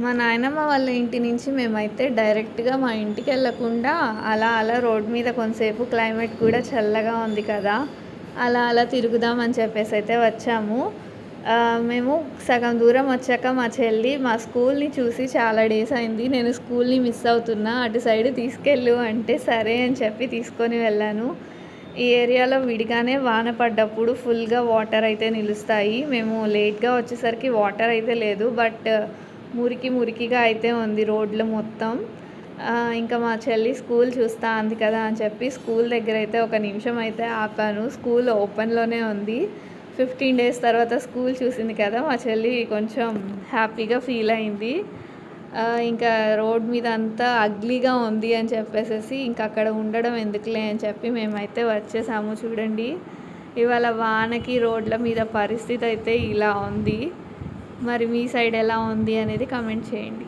మా నాయనమ్మ వాళ్ళ ఇంటి నుంచి మేమైతే డైరెక్ట్గా మా ఇంటికి వెళ్ళకుండా అలా అలా రోడ్ మీద కొంతసేపు క్లైమేట్ కూడా చల్లగా ఉంది కదా అలా అలా తిరుగుదామని చెప్పేసి అయితే వచ్చాము. మేము సగం దూరం వచ్చాక మా చెల్లి మా స్కూల్ని చూసి చాలా డేస్ అయింది నేను స్కూల్ని మిస్ అవుతున్నా అటు సైడ్ తీసుకెళ్ళు అంటే సరే అని చెప్పి తీసుకొని వెళ్ళాను. ఈ ఏరియాలో విడిగానే వాన పడ్డప్పుడు ఫుల్గా వాటర్ అయితే నిలుస్తాయి మేము లేట్గా వచ్చేసరికి వాటర్ అయితే లేదు బట్ మురికి మురికిగా అయితే ఉంది రోడ్లు మొత్తం. ఇంకా మా చెల్లి స్కూల్ చూస్తా అంది కదా అని చెప్పి స్కూల్ దగ్గర అయితే ఒక నిమిషం అయితే ఆపాను. స్కూల్ ఓపెన్లోనే ఉంది. ఫిఫ్టీన్ డేస్ తర్వాత స్కూల్ చూసింది కదా మా చెల్లి కొంచెం హ్యాపీగా ఫీల్ అయింది. ఇంకా రోడ్ మీద అంతా అగ్లీగా ఉంది అని చెప్పేసి ఇంకా అక్కడ ఉండడం ఎందుకులే అని చెప్పి మేమైతే వచ్చేసాము చూడండి. ఇవాళ వానకి రోడ్ల మీద పరిస్థితి అయితే ఇలా ఉంది. మరి మీ సైడ్ ఎలా ఉంది అనేది కమెంట్ చేయండి.